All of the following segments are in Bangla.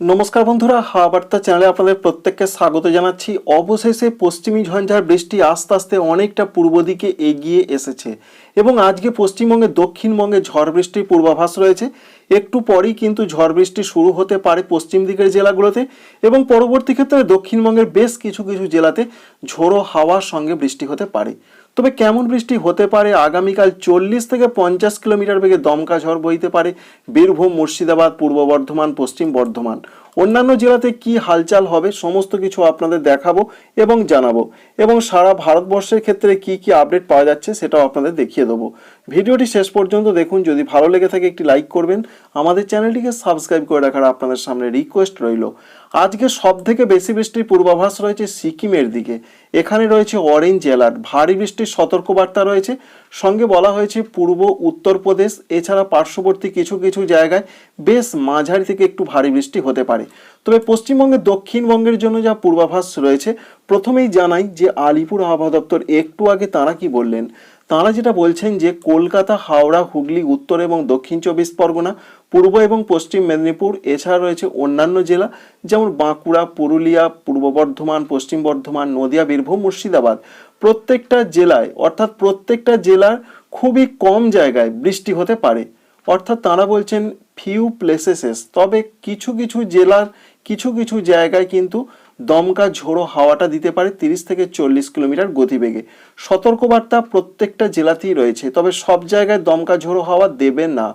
নমস্কার বন্ধুরা হাওয়া বার্তা চ্যানেলে আপনাদের প্রত্যেককে স্বাগত জানাচ্ছি। অবশেষে পশ্চিমী ঝঞ্ঝার বৃষ্টি আস্তে আস্তে অনেকটা পূর্ব দিকে এগিয়ে এসেছে এবং আজকে পশ্চিমবঙ্গে দক্ষিণবঙ্গে ঝড় বৃষ্টির পূর্বাভাস রয়েছে। একটু পরেই কিন্তু ঝড় বৃষ্টি শুরু হতে পারে পশ্চিম দিকের জেলাগুলোতে এবং পরবর্তী ক্ষেত্রে দক্ষিণবঙ্গের বেশ কিছু কিছু জেলাতে ঝোড়ো হাওয়ার সঙ্গে বৃষ্টি হতে পারে। তবে কেমন বৃষ্টি হতে পারে? আগামীকাল চল্লিশ থেকে পঞ্চাশ কিলোমিটার বেগে দমকা ঝড় বইতে পারে। বীরভূম, মুর্শিদাবাদ, পূর্ব বর্ধমান, পশ্চিম বর্ধমান। অন্যান্য জেলাতে কি হালচাল হবে সমস্ত কিছু আপনাদের দেখাবো এবং জানাব। এবং সারা ভারতবর্ষের ক্ষেত্রে কি কি আপডেট পাওয়া যাচ্ছে সেটাও আপনাদের দেখিয়ে দেবো। ভিডিওটি শেষ পর্যন্ত দেখুন, যদি ভালো লেগে থাকে একটি লাইক করবেন। আমাদের চ্যানেলটিকে সাবস্ক্রাইব করে রাখার আপনাদের সামনে রিকোয়েস্ট রইল। আজকে সব থেকে বেশি বৃষ্টির পূর্বাভাস রয়েছে সিকিমের দিকে। এখানে রয়েছে অরেঞ্জ অ্যালার্ট ভারী বৃষ্টির সতর্কবার্তা রয়েছে। সঙ্গে বলা হয়েছে পূর্ব উত্তরপ্রদেশ এছাড়া পার্শ্ববর্তী কিছু কিছু জায়গায় বেশ মাঝারি থেকে একটু ভারী বৃষ্টি হতে পারে। তবে পশ্চিমবঙ্গের দক্ষিণবঙ্গের জন্য যা পূর্বাভাস রয়েছে, প্রথমেই জানাই যে আলিপুর আবহাওয়া দপ্তর একটু আগে তারা কি বললেন? তাঁরা যেটা বলছেন যে কলকাতা, হাওড়া, হুগলি, উত্তর এবং দক্ষিণ চব্বিশ পরগনা, পূর্ব এবং পশ্চিম মেদিনীপুর, এছাড়া রয়েছে অন্যান্য জেলা, যেমন বাঁকুড়া, পুরুলিয়া, পূর্ব বর্ধমান, পশ্চিম বর্ধমান, নদিয়া, বীরভূম, মুর্শিদাবাদ। প্রত্যেকটা জেলায়, অর্থাৎ প্রত্যেকটা জেলার খুবই কম জায়গায় বৃষ্টি হতে পারে। অর্থাৎ তাঁরা বলছেন ফিউ প্লেসেসেস তবে কিছু কিছু জেলার কিছু কিছু জায়গায় কিন্তু দমকা ঝোড়ো হাওয়াটা দিতে পারে তিরিশ থেকে চল্লিশ কিলোমিটার গতিবেগে। সতর্কবার্তা প্রত্যেকটা জেলাতেই রয়েছে, তবে সব জায়গায় দমকা ঝোড়ো হাওয়া দেবে না।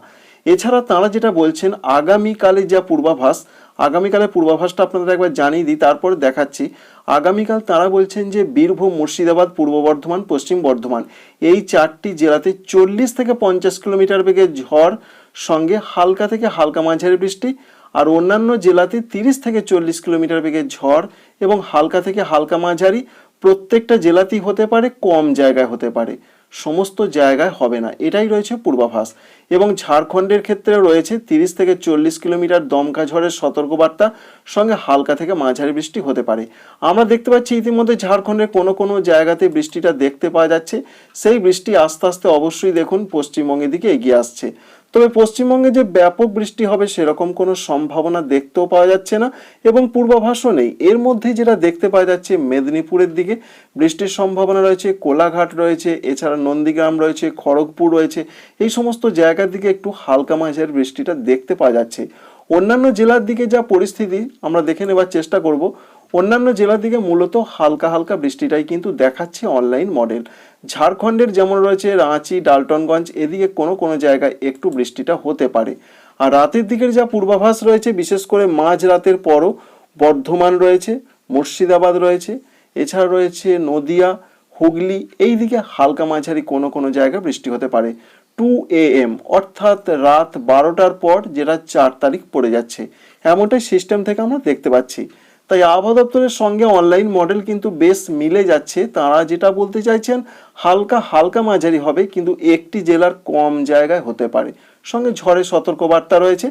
এছাড়া তাঁরা যেটা বলছেন, আগামীকালে যা পূর্বাভাস, আগামীকালের পূর্বাভাসটা আপনাদের একবার জানিয়ে দিই, তারপরে দেখাচ্ছি। আগামীকাল তারা বলছেন যে বীরভূম, মুর্শিদাবাদ, পূর্ব বর্ধমান, পশ্চিম বর্ধমান এই চারটি জেলাতে চল্লিশ থেকে পঞ্চাশ কিলোমিটার বেগে ঝড়, সঙ্গে হালকা থেকে হালকা মাঝারি বৃষ্টি আর অন্যান্য জেলাতে তিরিশ থেকে চল্লিশ কিলোমিটার বেগে ঝড় এবং হালকা থেকে হালকা মাঝারি প্রত্যেকটা জেলাতেই হতে পারে, কম জায়গায় হতে পারে। সমস্ত জায়গায় হবে না, এটাই রয়েছে পূর্বাভাস। এবং ঝাড়খণ্ডের ক্ষেত্রে রয়েছে তিরিশ থেকে চল্লিশ কিলোমিটার দমকা ঝড়ের সতর্কবার্তা, সঙ্গে হালকা থেকে মাঝারি বৃষ্টি হতে পারে। আমরা দেখতে পাচ্ছি ইতিমধ্যে ঝাড়খণ্ডের কোনো কোনো জায়গাতে বৃষ্টিটা দেখতে পাওয়া যাচ্ছে। সেই বৃষ্টি আস্তে আস্তে অবশ্যই দেখুন, পশ্চিমবঙ্গের দিকে এগিয়ে আসছে। তবে পশ্চিমবঙ্গে যে ব্যাপক বৃষ্টি হবে সেরকম কোনো সম্ভাবনা দেখতেও পাওয়া যাচ্ছে না এবং পূর্বাভাসও নেই। এর মধ্যে যেটা দেখতে পাওয়া যাচ্ছে মেদিনীপুরের দিকে, বৃষ্টির সম্ভাবনা রয়েছে, কোলাঘাট রয়েছে, এছাড়া নন্দীগ্রাম রয়েছে, খড়গপুর রয়েছে, এই সমস্ত জায়গার দিকে একটু হালকা মাঝের বৃষ্টিটা দেখতে পাওয়া যাচ্ছে। অন্যান্য জেলার দিকে যা পরিস্থিতি আমরা দেখে নেবার চেষ্টা করব অন্যান্য জেলার দিকে মূলত হালকা হালকা বৃষ্টিটাই কিন্তু দেখাচ্ছে অনলাইন মডেল ঝাড়খণ্ডের যেমন রয়েছে রাঁচি, ডালটনগঞ্জ, এদিকে কোনো কোনো জায়গায় একটু বৃষ্টিটা হতে পারে। আর রাতের দিকের যা পূর্বাভাস রয়েছে, বিশেষ করে মাঝ রাতের পরও বর্ধমান রয়েছে, মুর্শিদাবাদ রয়েছে, এছাড়া রয়েছে নদিয়া, হুগলি এই দিকে হালকা মাঝারি কোনো কোনো জায়গায় বৃষ্টি হতে পারে। টু এ এম অর্থাৎ রাত বারোটার পর যেটা চার তারিখ পড়ে যাচ্ছে। এমনটাই সিস্টেম থেকে আমরা দেখতে পাচ্ছি। তাই আবহাওয়া দপ্তরের সঙ্গে অনলাইন মডেল কিন্তু বেশ মিলে যাচ্ছে। তারা যেটা বলতে চাইছেন, হালকা হালকা মাঝারি হবে, কিন্তু একটি জেলার কম জায়গায় হতে পারে। সঙ্গে ঝড়ের সতর্কবার্তা রয়েছে।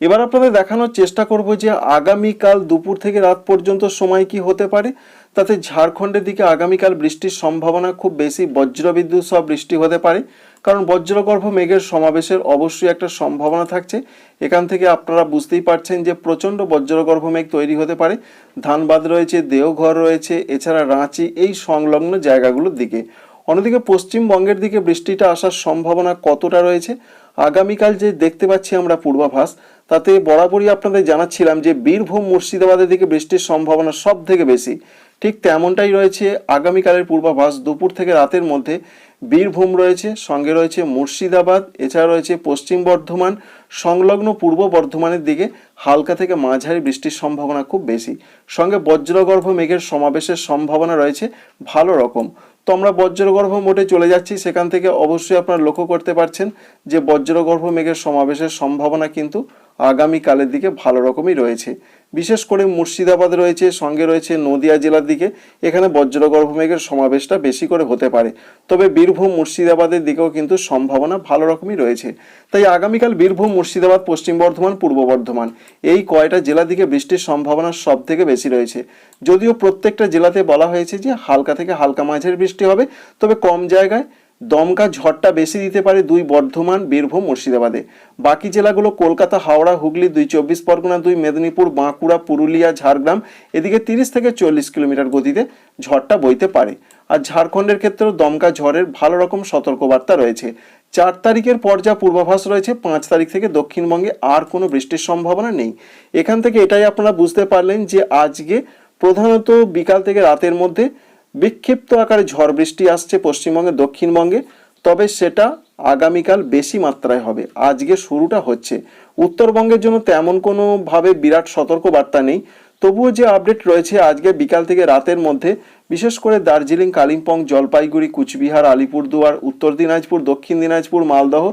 এবার আপনাদের দেখানোর চেষ্টা করব যে আগামীকাল দুপুর থেকে রাত পর্যন্ত সময় কি হতে পারে। তাতে ঝাড়খণ্ডের দিকে আগামীকাল বৃষ্টির সম্ভাবনা খুব বেশি। বজ্রবিদ্যুৎ সহ বৃষ্টি হতে পারে, কারণ বজ্রগর্ভ মেঘের সমাবেশের অবশ্যই একটা সম্ভাবনা থাকছে। এখান থেকে আপনারা বুঝতেই পারছেন যে প্রচণ্ড বজ্রগর্ভ মেঘ তৈরি হতে পারে। ধানবাদ রয়েছে, দেওঘর রয়েছে, এছাড়া রাঁচি, এই সংলগ্ন জায়গাগুলোর দিকে। অন্যদিকে পশ্চিমবঙ্গের দিকে বৃষ্টিটা আসার সম্ভাবনা কতটা রয়েছে, আগামীকাল যে দেখতে পাচ্ছি আমরা পূর্বাভাস, তাতে বরাবরই আপনাদের জানাচ্ছিলাম যে বীরভূম মুর্শিদাবাদের দিকে বৃষ্টির সম্ভাবনা সব থেকে বেশি। ঠিক তেমনটাই রয়েছে। আগামীকালের পূর্বাভাস দুপুর থেকে রাতের মধ্যে বীরভূম রয়েছে, সঙ্গে রয়েছে মুর্শিদাবাদ, এছাড়া রয়েছে পশ্চিম বর্ধমান, সংলগ্ন পূর্ব বর্ধমানের দিকে হালকা থেকে মাঝারি বৃষ্টির সম্ভাবনা খুব বেশি। সঙ্গে বজ্রগর্ভ মেঘের সমাবেশের সম্ভাবনা রয়েছে ভালো রকম। তো আমরা বজ্রগর্ভ মোটে চলে যাচ্ছি, সেখান থেকে অবশ্যই আপনারা লক্ষ্য করতে পারছেন যে বজ্রগর্ভ মেঘের সমাবেশের সম্ভাবনা কিন্তু আগামীকালের দিকে ভালো রকমই রয়েছে। বিশেষ করে মুর্শিদাবাদ রয়েছে, সঙ্গে রয়েছে নদিয়া জেলার দিকে। এখানে বজ্রগর্ভ মেঘের সমাবেশটা বেশি করে হতে পারে। তবে বীরভূম, মুর্শিদাবাদের দিকেও কিন্তু সম্ভাবনা ভালো রকমই রয়েছে। তাই আগামীকাল বীরভূম, মুর্শিদাবাদ, পশ্চিম বর্ধমান, পূর্ব বর্ধমান এই কয়টা জেলা দিকে বৃষ্টির সম্ভাবনা সব থেকে বেশি রয়েছে। যদিও প্রত্যেকটা জেলাতে বলা হয়েছে যে হালকা থেকে হালকা মাঝের বৃষ্টি হবে, তবে কম জায়গায় দমকা ঝড়টা বেশি দিতে পারে দুই বর্ধমান, বীরভূম, মুর্শিদাবাদে। বাকি জেলাগুলো কলকাতা, হাওড়া, হুগলি, দুই চব্বিশ পরগনা, দুই মেদিনীপুর, বাঁকুড়া, পুরুলিয়া, ঝাড়গ্রাম, এদিকে তিরিশ থেকে চল্লিশ কিলোমিটার গতিতে ঝড়টা বইতে পারে। আর ঝাড়খণ্ডের ক্ষেত্রেও দমকা ঝড়ের ভালো রকম সতর্কবার্তা রয়েছে। চার তারিখের পর যা পূর্বাভাস রয়েছে, পাঁচ তারিখ থেকে দক্ষিণবঙ্গে আর কোনো বৃষ্টির সম্ভাবনা নেই। এখান থেকে এটাই আপনারা বুঝতে পারলেন যে আজকে প্রধানত বিকাল থেকে রাতের মধ্যে বিক্ষিপ্ত আকারে ঝড় বৃষ্টি আসছে পশ্চিমবঙ্গে, দক্ষিণবঙ্গে। তবে সেটা আগামীকাল বেশি মাত্রায় হবে। আজকে শুরুটা হচ্ছে। উত্তরবঙ্গের জন্য তেমন কোনোভাবে বিরাট সতর্কবার্তা নেই। তবুও যে আপডেট রয়েছে, আজকে বিকাল থেকে রাতের মধ্যে, বিশেষ করে দার্জিলিং, কালিম্পং, জলপাইগুড়ি, কুচবিহার, আলিপুরদুয়ার, উত্তর দিনাজপুর, দক্ষিণ দিনাজপুর, মালদহ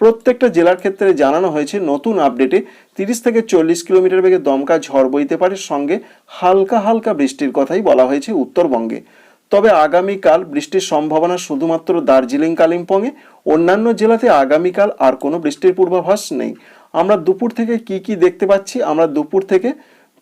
প্রত্যেকটা জেলার ক্ষেত্রে জানানো হয়েছে নতুন আপডেটে। তিরিশ থেকে চল্লিশ কিলোমিটার বেগে দমকা ঝড় বইতে পারে। সঙ্গে হালকা হালকা বৃষ্টির কথাই বলা হয়েছে উত্তরবঙ্গে। তবে আগামীকাল বৃষ্টির সম্ভাবনা শুধুমাত্র দার্জিলিং কালিম্পংয়ে অন্যান্য জেলাতে আগামীকাল আর কোনো বৃষ্টির পূর্বাভাস নেই। আমরা দুপুর থেকে কি কি দেখতে পাচ্ছি? আমরা দুপুর থেকে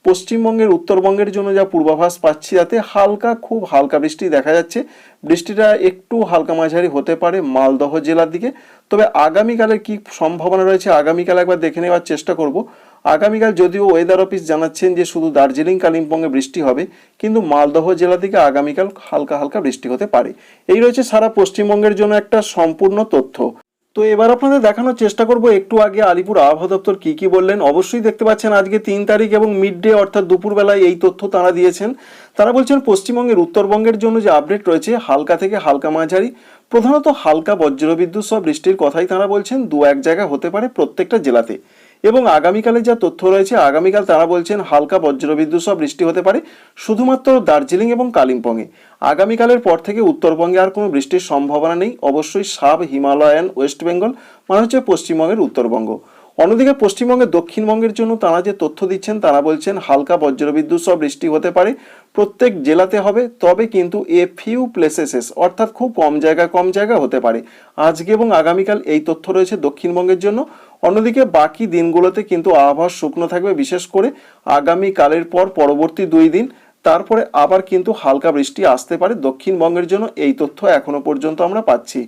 পশ্চিমবঙ্গের, উত্তরবঙ্গের জন্য যা পূর্বাভাস পাচ্ছি, তাতে হালকা, খুব হালকা বৃষ্টি দেখা যাচ্ছে। বৃষ্টিটা একটু হালকা মাঝারি হতে পারে মালদহ জেলার দিকে। তবে আগামীকালের কি সম্ভাবনা রয়েছে, আগামীকাল একবার দেখে নেওয়ার চেষ্টা করব। আগামীকাল যদিও ওয়েদার অফিস জানাচ্ছেন যে শুধু দার্জিলিং, কালিম্পংয়ে বৃষ্টি হবে, কিন্তু মালদহ জেলা থেকে আগামীকাল হালকা হালকা বৃষ্টি হতে পারে। এই রয়েছে সারা পশ্চিমবঙ্গের জন্য একটা সম্পূর্ণ তথ্য। তো এবার আপনাদের দেখানোর চেষ্টা করব, একটু আগে আলিপুর আবহাওয়া দপ্তর কি কি বললেন। অবশ্যই দেখতে পাচ্ছেন আজকে তিন তারিখ এবং মিড ডে অর্থাৎ দুপুরবেলায় এই তথ্য তারা দিয়েছেন। তারা বলছেন, পশ্চিমবঙ্গের উত্তরবঙ্গের জন্য যে আপডেট রয়েছে, হালকা থেকে হালকা মাঝারি, প্রধানত হালকা বজ্রবিদ্যুৎ সহ বৃষ্টির কথাই তারা বলছেন। দু এক জায়গা হতে পারে প্রত্যেকটা জেলাতে। এবং আগামীকালে যা তথ্য রয়েছে, আগামীকাল তারা বলছেন হালকা বজ্রবিদ্যুৎ সহ বৃষ্টি হতে পারে, শুধুমাত্র দার্জিলিং এবং কালিম্পংয়ে। আগামীকালের পর থেকে উত্তরবঙ্গে আর কোনো বৃষ্টির সম্ভাবনা নেই। অবশ্যই সাব হিমালয়ান ওয়েস্ট বেঙ্গল মানে হচ্ছে পশ্চিমবঙ্গের উত্তরবঙ্গ। অন্যদিকে পশ্চিমবঙ্গের দক্ষিণবঙ্গের জন্য তারা যে তথ্য দিচ্ছেন, তারা বলছেন হালকা বজ্রবিদ্যুৎ সহ বৃষ্টি হতে পারে। প্রত্যেক জেলাতে হবে, তবে কিন্তু এ ফিউ প্লেসেসেস অর্থাৎ খুব কম জায়গা কম জায়গা হতে পারে। আজকে এবং আগামীকাল এই তথ্য রয়েছে দক্ষিণবঙ্গের জন্য। অন্যদিকে বাকি দিনগুলোতে কিন্তু আবহাওয়া শুকনো থাকবে, বিশেষ করে আগামী কালের পর পরবর্তী দুই দিন। তারপরে আবার কিন্তু হালকা বৃষ্টি আসতে পারে। দক্ষিণবঙ্গের জন্য এই তথ্য এখনও পর্যন্ত আমরা পাচ্ছি।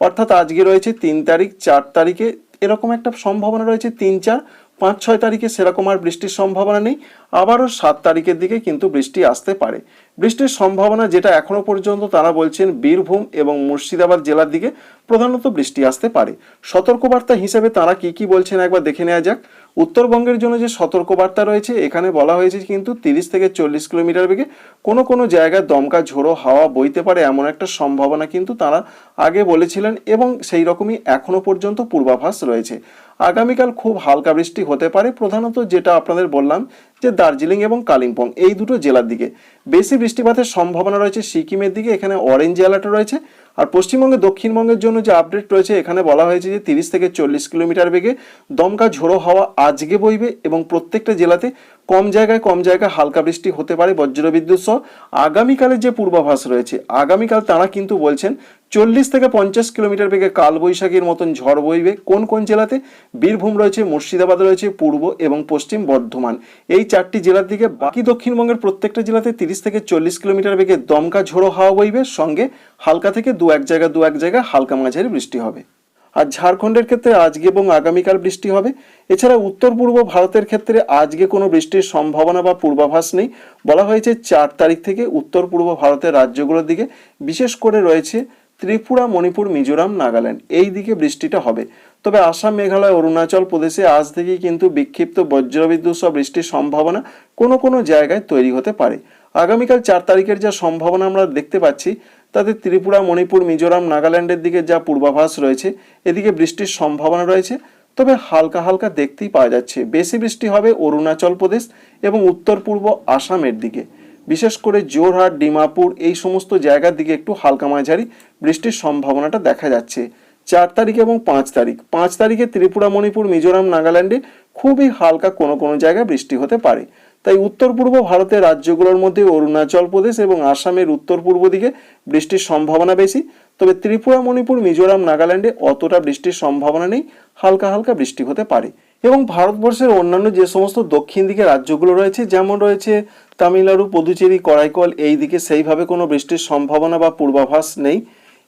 অর্থাৎ আজকে রয়েছে তিন তারিখ, চার তারিখে এরকম একটা সম্ভাবনা রয়েছে, তিন চার। পাঁচ ছয় তারিখে সেরকম আর বৃষ্টির সম্ভাবনা নেই। আবারও সাত তারিখের দিকে কিন্তু বৃষ্টি আসতে পারে। বৃষ্টির সম্ভাবনা যেটা এখনও পর্যন্ত তারা বলছেন বীরভূম এবং মুর্শিদাবাদ জেলার দিকে প্রধানত বৃষ্টি আসতে পারে। সতর্কবার্তা হিসেবে তারা কি কি বলছেন একবার দেখে নেওয়া যাক। উত্তরবঙ্গের জন্য যে সতর্কবার্তা রয়েছে, এখানে বলা হয়েছে কিন্তু তিরিশ থেকে চল্লিশ কিলোমিটার বেগে কোনো কোনো জায়গায় দমকা, ঝোড়ো হাওয়া বইতে পারে এমন একটা সম্ভাবনা কিন্তু তারা আগে বলেছিলেন এবং সেই রকমই এখনও পর্যন্ত পূর্বাভাস রয়েছে। আগামীকাল খুব হালকা বৃষ্টি হতে পারে, প্রধানত যেটা আপনাদের বললাম যে দার্জিলিং এবং কালিম্পং, এই দুটো জেলার দিকে। বেশি বৃষ্টিপাতের সম্ভাবনা রয়েছে সিকিমের দিকে, এখানে অরেঞ্জ অ্যালার্ট রয়েছে। আর পশ্চিমবঙ্গে, দক্ষিণবঙ্গের জন্য যে আপডেট রয়েছে, এখানে বলা হয়েছে যে তিরিশ থেকে চল্লিশ কিলোমিটার বেগে দমকা ঝোড়ো হাওয়া আজকে বইবে এবং প্রত্যেকটা জেলাতে কম জায়গায় কম জায়গায় হালকা বৃষ্টি হতে পারে বজ্রবিদ্যুৎ সহ। আগামীকালের যে পূর্বাভাস রয়েছে, আগামীকাল তারা কিন্তু বলছেন চল্লিশ থেকে পঞ্চাশ কিলোমিটার বেগে কালবৈশাখীর মতন ঝড় বইবে। কোন কোন জেলাতে? বীরভূম রয়েছে, মুর্শিদাবাদ রয়েছে, পূর্ব এবং পশ্চিম বর্ধমান। এই চারটি জেলার দিকে বাকি দক্ষিণবঙ্গের প্রত্যেকটা জেলাতে তিরিশ থেকে চল্লিশ কিলোমিটার বেগে দমকা ঝোড়ো হাওয়া বইবে। সঙ্গে হালকা থেকে দু এক জায়গা, দু এক জায়গা হালকা মাঝারি বৃষ্টি হবে। আর ঝাড়খণ্ডের ক্ষেত্রে আজকে এবং আগামীকাল বৃষ্টি হবে। এছাড়া উত্তর পূর্ব ভারতের ক্ষেত্রে আজকে কোনো বৃষ্টির সম্ভাবনা বা পূর্বাভাস নেই। বলা হয়েছে, চার তারিখ থেকে উত্তর পূর্ব ভারতের রাজ্যগুলোর দিকে বিশেষ করে রয়েছে ত্রিপুরা, মণিপুর, মিজোরাম, নাগাল্যান্ড। এই দিকে বৃষ্টিটা হবে। তবে আসাম, মেঘালয়, অরুণাচল প্রদেশে আজ থেকেই কিন্তু বিক্ষিপ্ত বজ্রবিদ্যুৎ সহ বৃষ্টির সম্ভাবনা কোনো কোনো জায়গায় তৈরি হতে পারে। আগামীকাল চার তারিখের যা সম্ভাবনা আমরা দেখতে পাচ্ছি, তাতে ত্রিপুরা, মণিপুর, মিজোরাম, নাগাল্যান্ডের দিকে যা পূর্বাভাস রয়েছে, এদিকে বৃষ্টির সম্ভাবনা রয়েছে, তবে হালকা হালকা দেখতেই পাওয়া যাচ্ছে। বেশি বৃষ্টি হবে অরুণাচল প্রদেশ এবং উত্তর পূর্ব আসামের দিকে। বিশেষ করে জোরহাট, ডিমাপুর এই সমস্ত জায়গার দিকে একটু হালকা মাঝারি বৃষ্টির সম্ভাবনাটা দেখা যাচ্ছে। চার তারিখ এবং পাঁচ তারিখ। পাঁচ তারিখে ত্রিপুরা, মণিপুর, মিজোরাম, নাগাল্যান্ডে খুবই হালকা কোনো কোনো জায়গায় বৃষ্টি হতে পারে। তাই উত্তর পূর্ব ভারতের রাজ্যগুলোর মধ্যে অরুণাচল প্রদেশ এবং আসামের উত্তর পূর্ব দিকে বৃষ্টির সম্ভাবনা বেশি। তবে ত্রিপুরা, মণিপুর, মিজোরাম, নাগাল্যান্ডে অতটা বৃষ্টির সম্ভাবনা নেই। হালকা হালকা বৃষ্টি হতে পারে। এবং ভারতবর্ষের অন্যান্য যে সমস্ত দক্ষিণ দিকে রাজ্যগুলো রয়েছে, যেমন রয়েছে তামিলনাড়ু, পুদুচেরি, করাইকল, এই দিকে সেইভাবে কোনো বৃষ্টির সম্ভাবনা বা পূর্বাভাস নেই।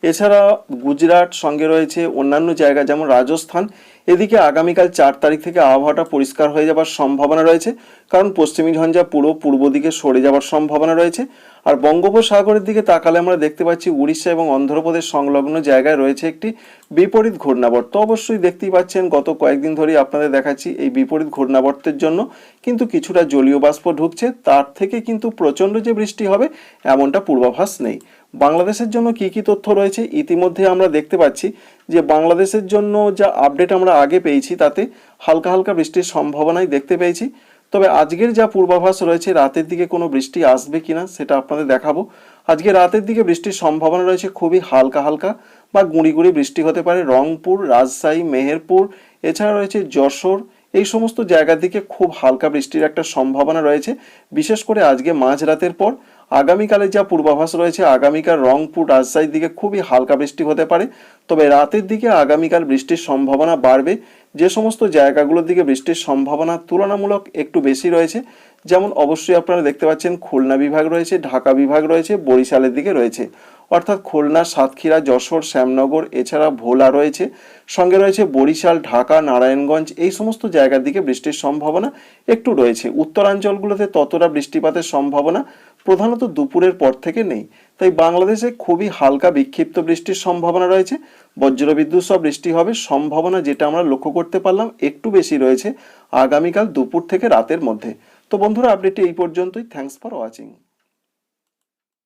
এছাড়া গুজরাট সঙ্গে রয়েছে অন্যান্য জায়গা যেমন রাজস্থান এদিকে আগামীকাল চার তারিখ থেকে আবহাওয়াটা পরিষ্কার হয়ে যাবার সম্ভাবনা রয়েছে, কারণ পশ্চিমী ঝঞ্ঝা পুরো পূর্ব দিকে সরে যাবার সম্ভাবনা রয়েছে। আর বঙ্গোপসাগরের দিকে তাকালে আমরা দেখতে পাচ্ছি উড়িষ্যা এবং অন্ধ্রপ্রদেশ সংলগ্ন জায়গায় রয়েছে একটি বিপরীত ঘূর্ণাবর্ত। অবশ্যই দেখতেই পাচ্ছেন, গত কয়েকদিন ধরেই আপনাদের দেখাচ্ছি এই বিপরীত ঘূর্ণাবর্তের জন্য কিন্তু কিছুটা জলীয় বাষ্প ঢুকছে, তার থেকে কিন্তু প্রচণ্ড যে বৃষ্টি হবে এমনটা পূর্বাভাস নেই। বাংলাদেশের জন্য কি কি তথ্য রয়েছে ইতিমধ্যে আমরা দেখতে পাচ্ছি যে বাংলাদেশের জন্য যা আপডেট আমরা আগে পেয়েছি, তাতে হালকা হালকা বৃষ্টির সম্ভাবনাই দেখতে পেয়েছি। তবে আজকের যা পূর্বাভাস রয়েছে, রাতের দিকে কোনো বৃষ্টি আসবে কিনা সেটা আপনাদের দেখাবো। আজকে রাতের দিকে বৃষ্টির সম্ভাবনা রয়েছে খুবই হালকা হালকা বা গুঁড়ি গুঁড়ি বৃষ্টি হতে পারে। রংপুর, রাজশাহী, মেহেরপুর, এছাড়া রয়েছে যশোর, এই সমস্ত জায়গার দিকে খুব হালকা বৃষ্টির একটা সম্ভাবনা রয়েছে। বিশেষ করে আজকে মাঝরাতের পর আগামীকালে যা পূর্বাভাস রয়েছে, আগামীকাল রংপুর রাজশাহীর দিকে খুবই হালকা বৃষ্টি হতে পারে। তবে রাতের দিকে আগামীকাল বৃষ্টির সম্ভাবনা বাড়বে। যে সমস্ত জায়গাগুলোর দিকে বৃষ্টির সম্ভাবনা তুলনামূলক একটু বেশি রয়েছে, যেমন অবশ্যই আপনারা দেখতে পাচ্ছেন খুলনা বিভাগ রয়েছে, ঢাকা বিভাগ রয়েছে, বরিশালের দিকে রয়েছে। অর্থাৎ খুলনা, সাতক্ষীরা, যশোর, শ্যামনগর, এছাড়া ভোলা রয়েছে। সঙ্গে রয়েছে বরিশাল, ঢাকা, নারায়ণগঞ্জ, এই সমস্ত জায়গার দিকে বৃষ্টির সম্ভাবনা একটু রয়েছে। উত্তরাঞ্চলগুলোতে ততটা বৃষ্টিপাতের সম্ভাবনা প্রধানত দুপুরের পর থেকে নেই। তাই বাংলাদেশে খুবই হালকা বিক্ষিপ্ত বৃষ্টির সম্ভাবনা রয়েছে। বজ্রবিদ্যুৎ সহ বৃষ্টি হবে। সম্ভাবনা যেটা আমরা লক্ষ্য করতে পারলাম একটু বেশি রয়েছে আগামীকাল দুপুর থেকে রাতের মধ্যে। তো বন্ধুরা, আপডেটটি এই পর্যন্তই। Thanks for watching